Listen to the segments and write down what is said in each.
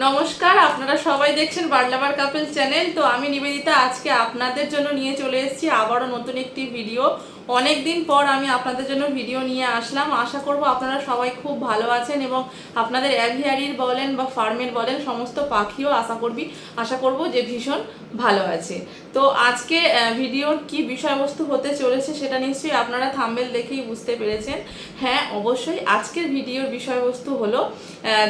নমস্কার, আপনারা সবাই দেখছেন বার্লাবার কাপেল চ্যানেল। তো আমি নিবেদিতা, আজকে আপনাদের জন্য নিয়ে চলে এসেছি আবারও নতুন একটি ভিডিও। অনেক দিন পর আমি আপনাদের জন্য ভিডিও নিয়ে আসলাম। আশা করব আপনারা সবাই খুব ভালো আছেন এবং আপনাদের অ্যাভিয়ারির বলেন বা ফার্মের বলেন সমস্ত পাখিও আশা করবি, আশা করব যে ভীষণ ভালো আছে। তো আজকে ভিডিওর কি বিষয়বস্তু হতে চলেছে সেটা নিশ্চয়ই আপনারা থাম্বেল দেখেই বুঝতে পেরেছেন। হ্যাঁ অবশ্যই আজকের ভিডিওর বিষয়বস্তু হলো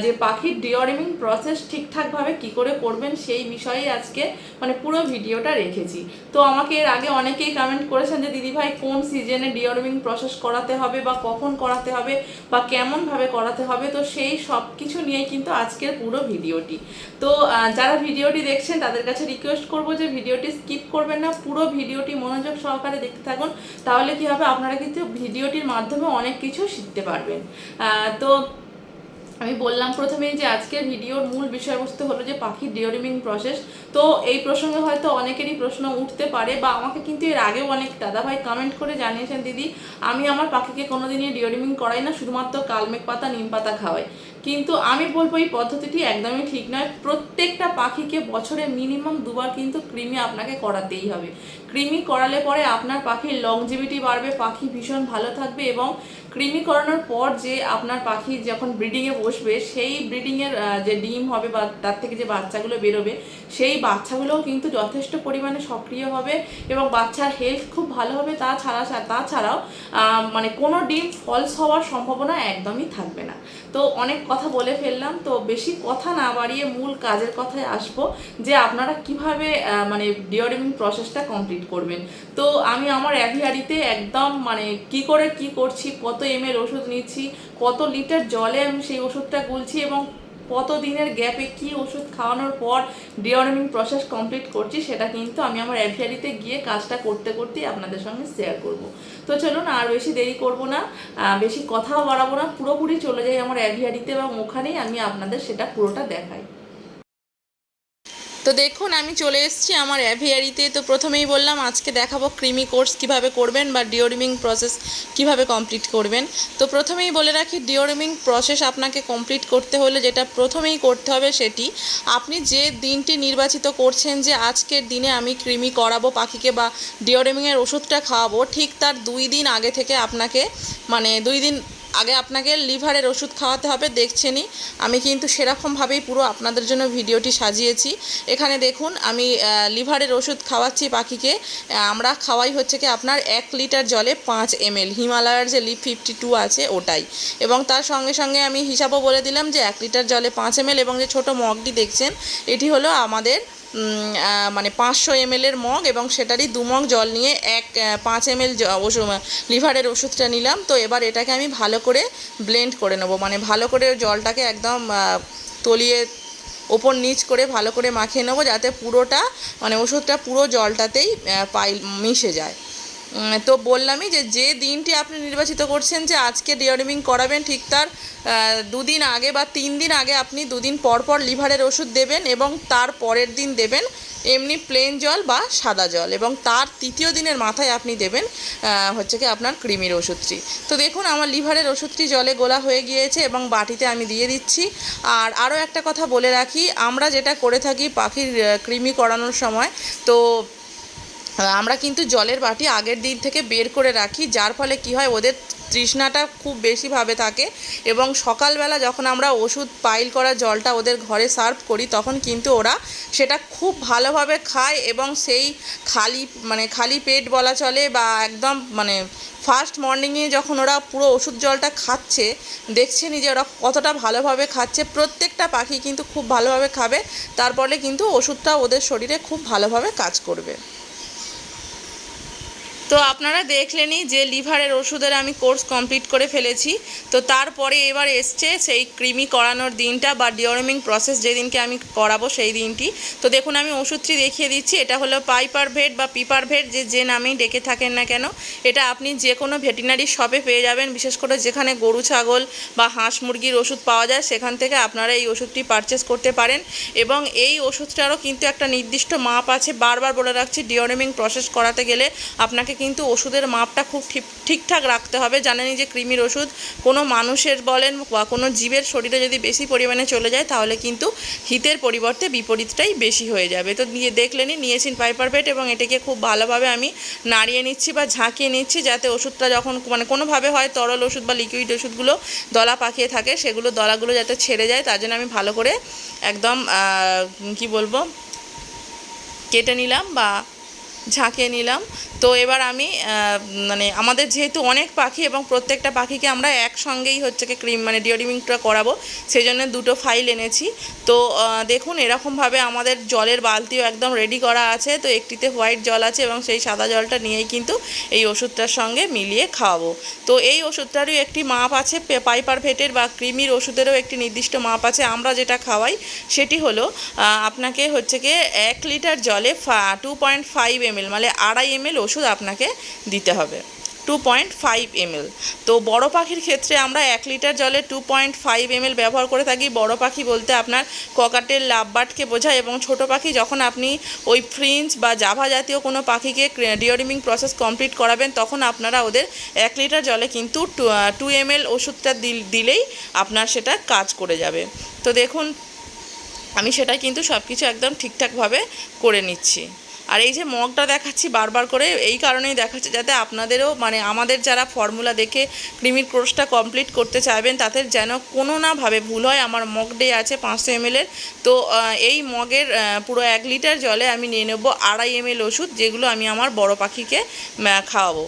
যে পাখির ডিওরিমিং প্রসেস ঠিকঠাকভাবে কি করে করবেন সেই বিষয়ে আজকে মানে পুরো ভিডিওটা রেখেছি। তো আমাকে এর আগে অনেকেই কমেন্ট করেছেন যে, দিদিভাই, কোন সিজনে ডিওরমিং প্রসেস করাতে হবে বা কখন করাতে হবে বা কেমনভাবে করাতে হবে, তো সেই সব কিছু নিয়েই কিন্তু আজকের পুরো ভিডিওটি। তো যারা ভিডিওটি দেখছেন, তাদের কাছে রিকোয়েস্ট করব যে ভিডিওটি স্কিপ করবেন না, পুরো ভিডিওটি মনোযোগ সহকারে দেখতে থাকুন, তাহলে কি হবে, আপনারা কিন্তু ভিডিওটির মাধ্যমে অনেক কিছু শিখতে পারবেন। তো আমি বললাম প্রথমেই যে আজকের ভিডিওর মূল বিষয়বস্তু হলো যে পাখির ডিওরিমিং প্রসেস তো এই প্রসঙ্গে হয়তো অনেকেরই প্রশ্ন উঠতে পারে বা আমাকে কিন্তু এর আগেও অনেক দাদাভাই কমেন্ট করে জানিয়েছেন, দিদি, আমি আমার পাখিকে কোনোদিনই ডিওরিমিং করাই না, শুধুমাত্র কালমেঘ পাতা, নিম পাতা খাওয়াই। কিন্তু আমি বলব এই পদ্ধতিটি একদমই ঠিক নয়। প্রত্যেকটা পাখিকে বছরে মিনিমাম দুবার কিন্তু ক্রিমি আপনাকে করাতেই হবে। ক্রিমি করালে পরে আপনার পাখির লংজিভিটি বাড়বে, পাখি ভীষণ ভালো থাকবে এবং কৃমি করানোর পর যে আপনার পাখি যখন ব্রিডিংয়ে বসবে, সেই ব্রিডিংয়ের যে ডিম হবে বা তার থেকে যে বাচ্চাগুলো বেরোবে, সেই বাচ্চাগুলোও কিন্তু যথেষ্ট পরিমাণে সক্রিয় হবে এবং বাচ্চার হেলথ খুব ভালো হবে। তাছাড়া, তাছাড়াও মানে কোনো ডিম ফলস হওয়ার সম্ভাবনা একদমই থাকবে না। তো অনেক কথা বলে ফেললাম। তো বেশি কথা না বাড়িয়ে মূল কাজের কথায় আসব যে আপনারা কীভাবে মানে ডিওরিমিং প্রসেসটা কমপ্লিট করবেন। তো আমি আমার অ্যাভিয়ারিতে একদম মানে কি করে কি করছি, কত এম ওষুধ নিচ্ছি, কত লিটার জলে আমি সেই ওষুধটা গুলছি এবং কত দিনের গ্যাপে কি ওষুধ খাওয়ানোর পর ডিওরিমিং প্রসেস কমপ্লিট করছি, সেটা কিন্তু আমি আমার অ্যাভিয়ারিতে গিয়ে কাজটা করতে করতেই আপনাদের সঙ্গে শেয়ার করব। তো চলুন আর বেশি দেরি করব না বেশি কথাও বাড়াবো না, পুরোপুরি চলে যাই আমার অ্যাভিয়ারিতে এবং ওখানেই আমি আপনাদের সেটা পুরোটা দেখাই। তো দেখুন, আমি চলে এসেছি আমার অ্যাভিয়ারিতে। তো প্রথমেই বললাম, আজকে দেখাবো ক্রিমি কোর্স কীভাবে করবেন বা ডিওরিমিং প্রসেস কীভাবে কমপ্লিট করবেন। তো প্রথমেই বলে রাখি, ডিওরিমিং প্রসেস আপনাকে কমপ্লিট করতে হলে যেটা প্রথমেই করতে হবে সেটি, আপনি যে দিনটি নির্বাচিত করছেন যে আজকের দিনে আমি ক্রিমি করাবো পাখিকে বা ডিওরিমিংয়ের ওষুধটা খাওয়াবো, ঠিক তার দুই দিন আগে থেকে আপনাকে মানে দুই দিন আগে আপনাকে লিভারের ওষুধ খাওয়াতে হবে, দেখছেনই। আমি কিন্তু সেরকমভাবেই পুরো আপনাদের জন্য ভিডিওটি সাজিয়েছি। এখানে দেখুন, আমি লিভারের ওষুধ খাওয়াচ্ছি পাখিকে। আমরা খাওয়াই হচ্ছে কি আপনার এক লিটার জলে পাঁচ এমএল। হিমালয়ার যে লিভ ফিফটি টু আছে ওটাই। এবং তার সঙ্গে সঙ্গে আমি হিসাবও বলে দিলাম যে এক লিটার জলে পাঁচ এমএল এবং যে ছোট মগটি দেখছেন, এটি হলো আমাদের মানে পাঁচশো এমএলের মগ এবং সেটারই দু মগ জল নিয়ে এক পাঁচ এমএল ওষুধ লিভারের ওষুধটা নিলাম। তো এবার এটাকে আমি ভালো করে ব্লেন্ড করে নেব। মানে ভালো করে জলটাকে একদম তলিয়ে ওপর নিচ করে ভালো করে মাখিয়ে নেব যাতে পুরোটা মানে ওষুধটা পুরো জলটাতেই পাই, মিশে যায়। তো বললামই যে যে দিনটি আপনি নির্বাচিত করছেন যে আজকে ডিওরিমিং করাবেন ঠিক তার দুদিন আগে বা তিন দিন আগে আপনি দুদিন পর পর লিভারের ওষুধ দেবেন এবং তার পরের দিন দেবেন এমনি প্লেন জল বা সাদা জল এবং তার তৃতীয় দিনের মাথায় আপনি দেবেন হচ্ছে কি আপনার ক্রিমির ওষুধটি। তো দেখুন আমার লিভারের ওষুধটি জলে গোলা হয়ে গিয়েছে এবং বাটিতে আমি দিয়ে দিচ্ছি। আর আরও একটা কথা বলে রাখি, আমরা যেটা করে থাকি পাখির কৃমি করানোর সময়, তো আমরা কিন্তু জলের বাটি আগের দিন থেকে বের করে রাখি, যার ফলে কি হয়, ওদের তৃষ্ণাটা খুব বেশিভাবে থাকে এবং সকালবেলা যখন আমরা ওষুধ পাইল করা জলটা ওদের ঘরে সার্ভ করি, তখন কিন্তু ওরা সেটা খুব ভালোভাবে খায় এবং সেই খালি মানে খালি পেট বলা চলে বা একদম মানে ফার্স্ট মর্নিংয়ে যখন ওরা পুরো ওষুধ জলটা খাচ্ছে দেখছেনই যে ওরা কতটা ভালোভাবে খাচ্ছে, প্রত্যেকটা পাখি কিন্তু খুব ভালোভাবে খাবে তারপরে কিন্তু ওষুধটা ওদের শরীরে খুব ভালোভাবে কাজ করবে। তো আপনারা দেখলেনই যে লিভারের ওষুধের আমি কোর্স কমপ্লিট করে ফেলেছি। তো তারপরে এবার এসছে সেই কৃমি করানোর দিনটা বা ডিওরমিং প্রসেস যেদিনকে আমি করাবো সেই দিনটি। তো দেখুন, আমি ওষুধটি দেখিয়ে দিচ্ছি। এটা হলো পাইপার ভেট বা পিপার ভেট, যে যে নামেই ডেকে থাকেন না কেন। এটা আপনি যে কোনো ভেটেরিনারি শপে পেয়ে যাবেন। বিশেষ করে যেখানে গরু, ছাগল বা হাঁস মুরগির ওষুধ পাওয়া যায়, সেখান থেকে আপনারা এই ওষুধটি পারচেস করতে পারেন। এবং এই ওষুধটারও কিন্তু একটা নির্দিষ্ট মাপ আছে। বারবার বলে রাখছি, ডিওরমিং প্রসেস করাতে গেলে আপনাকে কিন্তু ওষুধের মাপটা খুব ঠিক, ঠিকঠাক রাখতে হবে। জানেনই যে কৃমির ওষুধ কোনো মানুষের বলেন বা কোনো জীবের শরীরে যদি বেশি পরিমাণে চলে যায়, তাহলে কিন্তু হিতের পরিবর্তে বিপরীতটাই বেশি হয়ে যাবে। তো নিয়ে দেখলেনই নিয়েছেন পাইপার বেট এবং এটাকে খুব ভালোভাবে আমি নাড়িয়ে নিচ্ছি বা ঝাঁকিয়ে নিচ্ছি যাতে ওষুধটা যখন মানে কোনোভাবে হয় তরল ওষুধ বা লিকুইড ওষুধগুলো দলা পাকিয়ে থাকে, সেগুলো দলাগুলো যাতে ছেড়ে যায়, তার জন্য আমি ভালো করে একদম কি বলব, কেটে নিলাম বা ঝাঁকিয়ে নিলাম। তো এবার আমি মানে আমাদের যেহেতু অনেক পাখি এবং প্রত্যেকটা পাখিকে আমরা একসঙ্গেই হচ্ছে কি ক্রিম মানে ডিওডিমিংটা করাবো সেই জন্য দুটো ফাইল এনেছি। তো দেখুন এরকমভাবে আমাদের জলের বালতিও একদম রেডি করা আছে। তো একটিতে হোয়াইট জল আছে এবং সেই সাদা জলটা নিয়েই কিন্তু এই ওষুধটার সঙ্গে মিলিয়ে খাওয়াবো। তো এই ওষুধটারই একটি মাপ আছে পাইপার ভেটের বা ক্রিমির ওষুধেরও একটি নির্দিষ্ট মাপ আছে। আমরা যেটা খাওয়াই সেটি হলো আপনাকে হচ্ছে কি এক লিটার জলে টু পয়েন্ট ফাইভ এমএল মানে আড়াই এমএল ওষুধ আপনাকে দিতে হবে। টু পয়েন্ট ফাইভ এমএল তো বড় পাখির ক্ষেত্রে আমরা এক লিটার জলে টু পয়েন্ট ফাইভ এমএল ব্যবহার করে থাকি। বড় পাখি বলতে আপনার ককাটের লাভবার্ডকে বোঝায় এবং ছোট পাখি যখন আপনি ওই ফ্রিঞ্চ বা জাভা জাতীয় কোনো পাখিকে ডিওরিমিং প্রসেস কমপ্লিট করাবেন, তখন আপনারা ওদের এক লিটার জলে কিন্তু টু এমএল ওষুধটা দিল- দিলেই আপনার সেটা কাজ করে যাবে। তো দেখুন, আমি সেটা কিন্তু সব কিছু একদম ঠিকঠাকভাবে করে নিচ্ছি। আর এই যে মগটা দেখাচ্ছি বারবার করে, এই কারণেই দেখাচ্ছি যাতে আপনাদেরও মানে আমাদের যারা ফর্মুলা দেখে ক্রিমির কোর্সটা কমপ্লিট করতে চাইবেন, তাদের যেন কোনো না ভাবে ভুল হয়। আমার মগ ডে আছে পাঁচশো এমএলের তো এই মগের পুরো এক লিটার জলে আমি নিয়ে নেব আড়াই এমএল ওষুধ, যেগুলো আমি আমার বড় পাখিকে খাওয়াবো।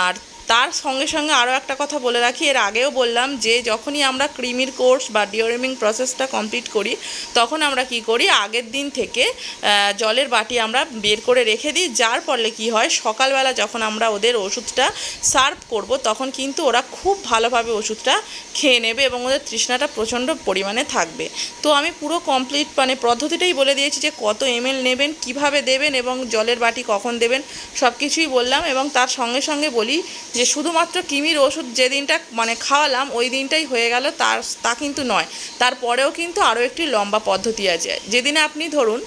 আর তার সঙ্গে সঙ্গে আরও একটা কথা বলে রাখি। এর আগেও বললাম যে, যখনই আমরা ক্রিমির কোর্স বা ডিওরেমিং প্রসেসটা কমপ্লিট করি, তখন আমরা কি করি? আগের দিন থেকে জলের বাটি আমরা বের করে রেখে দিই। যার ফলে কি হয়? সকালবেলা যখন আমরা ওদের ওষুধটা সার্ভ করব, তখন কিন্তু ওরা খুব ভালোভাবে ওষুধটা খেয়ে নেবে এবং ওদের তৃষ্ণাটা প্রচণ্ড পরিমাণে থাকবে। তো আমি পুরো কমপ্লিট মানে পদ্ধতিটাই বলে দিয়েছি যে, কত এমএল নেবেন, কীভাবে দেবেন এবং জলের বাটি কখন দেবেন সব কিছুই বললাম এবং তার সঙ্গে সঙ্গে বলি যে শুধুমাত্র কিমির ওষুধ যে দিনটা মানে খাওয়ালাম, ওই দিনটাই হয়ে গেল, তার, তা কিন্তু নয়। তারপরেও কিন্তু আরও একটি লম্বা পদ্ধতি আছে। যেদিনে আপনি ধরুন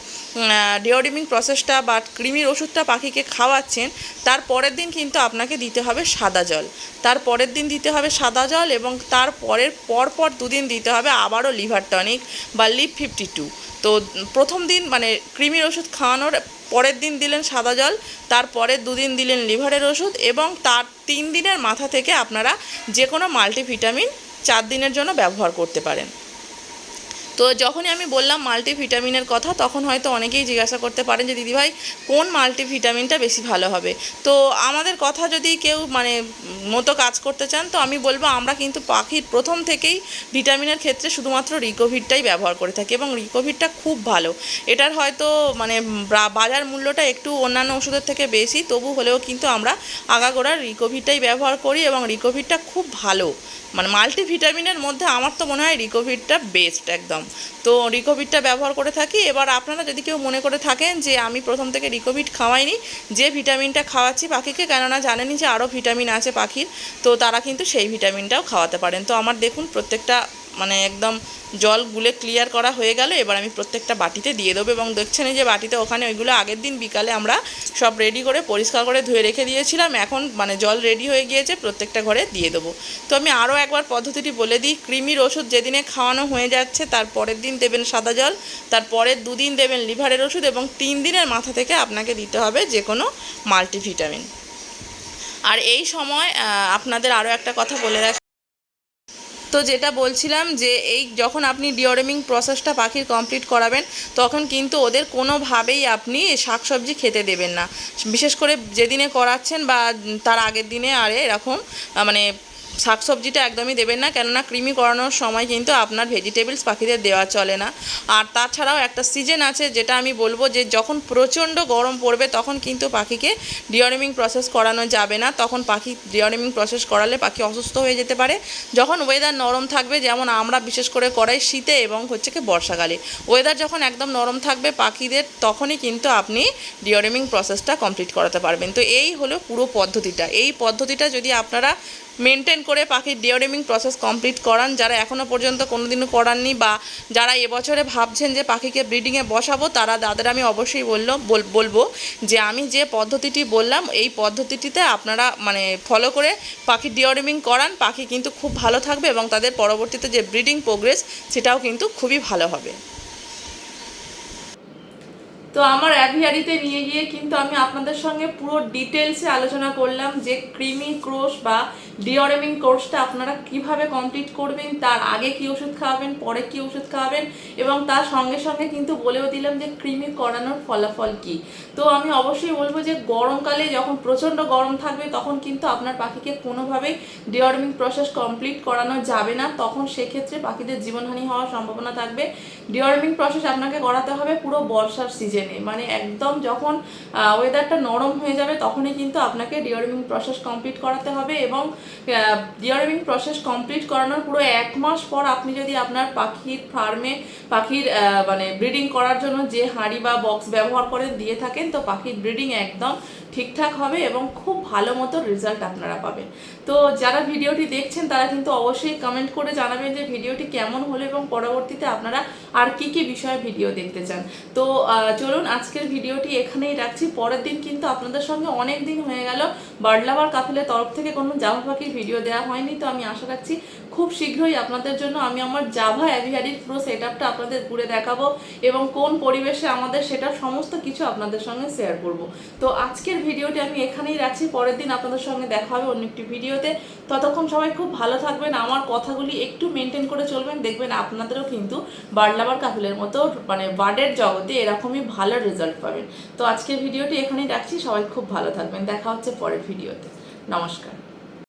ডিওডিমিং প্রসেসটা বা কৃমির ওষুধটা পাখিকে খাওয়াচ্ছেন, তার পরের দিন কিন্তু আপনাকে দিতে হবে সাদা জল। তার পরের দিন দিতে হবে সাদা জল এবং তার পরের পর পর দুদিন দিতে হবে আবারও লিভার টনিক বা লিভ ফিফটি টু। তো প্রথম দিন মানে কৃমির ওষুধ খাওয়ানোর পরের দিন দিলেন সাদা জল তারপরের দুদিন দিলেন লিভারের ওষুধ এবং তার তিন দিনের মাথা থেকে আপনারা যে কোনো মাল্টিভিটামিন চার দিনের জন্য ব্যবহার করতে পারেন। তো যখনই আমি বললাম মাল্টিভিটামিনের কথা, তখন হয়তো অনেকেই জিজ্ঞাসা করতে পারেন যে দিদিভাই কোন মাল্টিভিটামিনটা বেশি ভালো হবে? তো আমাদের কথা যদি কেউ মানে মতো কাজ করতে চান, তো আমি বলব আমরা কিন্তু পাখির প্রথম থেকেই ভিটামিনের ক্ষেত্রে শুধুমাত্র রিকোভিডটাই ব্যবহার করে থাকি এবং রিকোভিডটা খুব ভালো। এটার হয়তো মানে বাজার মূল্যটা একটু অন্যান্য ওষুধের থেকে বেশি, তবু হলেও কিন্তু আমরা আগাগোড়ার রিকোভিটটাই ব্যবহার করি এবং রিকোভিডটা খুব ভালো। মানে মাল্টিভিটামিনের মধ্যে আমার তো মনে হয় রিকোভিটটা বেস্ট একদম। তো রিকোভিটটা ব্যবহার করে থাকি। এবার আপনারা যদি কেউ মনে করে থাকেন যে আমি প্রথম থেকে রিকোভিট খাওয়াইনি, যে ভিটামিনটা খাওয়াচ্ছি পাখিকে, কেননা জানেনি যে আরও ভিটামিন আছে পাখির, তো তারা কিন্তু সেই ভিটামিনটাও খাওয়াতে পারেন। তো আমার দেখুন প্রত্যেকটা মানে একদম জল গুলে ক্লিয়ার করা হয়ে গেল। এবার আমি প্রত্যেকটা বাটিতে দিয়ে দেবো এবং দেখছেন এই যে বাটিতে ওখানে ওইগুলো আগের দিন বিকালে আমরা সব রেডি করে পরিষ্কার করে ধুয়ে রেখে দিয়েছিলাম। এখন মানে জল রেডি হয়ে গিয়েছে, প্রত্যেকটা ঘরে দিয়ে দেবো। তো আমি আরও একবার পদ্ধতিটি বলে দিই, কৃমির ওষুধ যেদিনে খাওয়ানো হয়ে যাচ্ছে তার পরের দিন দেবেন সাদা জল, তার পরের দুদিন দেবেন লিভারের ওষুধ এবং তিন দিনের মাথা থেকে আপনাকে দিতে হবে যে কোনো মাল্টিভিটামিন আর এই সময় আপনাদের আরও একটা কথা বলে রাখি তো যেটা বলছিলাম যে এই যখন আপনি ডিওরেমিং প্রসেসটা পাখির কমপ্লিট করাবেন, তখন কিন্তু ওদের কোনোভাবেই আপনি শাকসবজি খেতে দেবেন না। বিশেষ করে যেদিনে করাচ্ছেন বা তার আগের দিনে আরে এরকম মানে শাকসবজিটা একদমই দেবেন না, কেননা কৃমি করানোর সময় কিন্তু আপনার ভেজিটেবলস পাখিদের দেওয়া চলে না। আর তাছাড়াও একটা সিজন আছে যেটা আমি বলব যে যখন প্রচণ্ড গরম পড়বে তখন কিন্তু পাখিকে ডিওরেমিং প্রসেস করানো যাবে না। তখন পাখি ডিওরেমিং প্রসেস করালে পাখি অসুস্থ হয়ে যেতে পারে। যখন ওয়েদার নরম থাকবে, যেমন আমরা বিশেষ করে করাই শীতে এবং হচ্ছে কি বর্ষাকালে। ওয়েদার যখন একদম নরম থাকবে পাখিদের, তখনই কিন্তু আপনি ডিওরেমিং প্রসেসটা কমপ্লিট করাতে পারবেন। তো এই হলো পুরো পদ্ধতিটা। এই পদ্ধতিটা যদি আপনারা মেনটেন করে পাখির ডিওরেমিং প্রসেস কমপ্লিট করান। যারা এখনও পর্যন্ত কোনোদিনও করাননি বা যারা এবছরে ভাবছেন যে পাখিকে ব্রিডিংয়ে বসাবো, তারা তাদের আমি অবশ্যই বলল, বল- বলব যে আমি যে পদ্ধতিটি বললাম, এই পদ্ধতিটিতে আপনারা মানে ফলো করে পাখির ডিওরেমিং করান। পাখি কিন্তু খুব ভালো থাকবে এবং তাদের পরবর্তীতে যে ব্রিডিং প্রোগ্রেস সেটাও কিন্তু খুবই ভালো হবে। তো আমার অ্যাভিয়ারিতে নিয়ে গিয়ে কিন্তু আমি আপনাদের সঙ্গে পুরো ডিটেলসে আলোচনা করলাম যে ক্রিমি ক্রোশ বা ডিওরেমিং কোর্সটা আপনারা কীভাবে কমপ্লিট করবেন, তার আগে কি ওষুধ খাওয়াবেন, পরে কি ওষুধ খাওয়াবেন এবং তার সঙ্গে সঙ্গে কিন্তু বলেও দিলাম যে ক্রিমি করানোর ফলাফল কি। তো আমি অবশ্যই বলব যে গরমকালে যখন প্রচণ্ড গরম থাকবে তখন কিন্তু আপনার পাখিকে কোনোভাবেই ডিওরেমিং প্রসেস কমপ্লিট করানো যাবে না। তখন সেক্ষেত্রে পাখিদের জীবনহানি হওয়ার সম্ভাবনা থাকবে। ডিওরেমিং প্রসেস আপনাকে করাতে হবে পুরো বর্ষার সিজনে। মানে একদম যখন ওয়েদারটা নরম হয়ে যাবে তখনই কিন্তু আপনাকে ডিওরিমিং প্রসেস কমপ্লিট করাতে হবে এবং ডিওরিমিং প্রসেস কমপ্লিট করানোর পুরো এক মাস পর আপনি যদি আপনার পাখির ফার্মে, পাখির মানে ব্রিডিং করার জন্য যে হাঁড়ি বা বক্স ব্যবহার করে দিয়ে থাকেন, তো পাখির ব্রিডিং একদম ঠিকঠাক হবে এবং খুব ভালো মতো রেজাল্ট আপনারা পাবেন। তো যারা ভিডিওটি দেখছেন, তারা কিন্তু অবশ্যই কমেন্ট করে জানাবেন যে ভিডিওটি কেমন হলো এবং পরবর্তীতে আপনারা আর কি কি বিষয়ে ভিডিও দেখতে চান। তো চলুন আজকের ভিডিওটি এখানেই রাখছি। পরের দিন কিন্তু আপনাদের সঙ্গে অনেক দিন হয়ে গেল বার্ডলাভার কাফেলের তরফ থেকে কোনো জামা পাখির ভিডিও দেওয়া হয়নি। তো আমি আশা রাখছি খুব শীঘ্রই আপনাদের জন্য আমি আমার জাভা অ্যাভিহারির পুরো সেট আপটা আপনাদের ঘুরে দেখাবো এবং কোন পরিবেশে আমাদের সেটা সমস্ত কিছু আপনাদের সঙ্গে শেয়ার করব। তো আজকের ভিডিওটি আমি এখানেই রাখছি, পরের দিন আপনাদের সঙ্গে দেখা হবে অন্য একটি ভিডিওতে। ততক্ষণ সবাই খুব ভালো থাকবেন, আমার কথাগুলি একটু মেনটেন করে চলবেন, দেখবেন আপনাদেরও কিন্তু বার্ডলাভার কাফেলের মতো মানে বার্ডের জগতে এরকমই ভালো রেজাল্ট পাবেন। তো আজকের ভিডিওটি এখানেই রাখছি, সবাই খুব ভালো থাকবেন, দেখা হচ্ছে পরের ভিডিওতে। নমস্কার।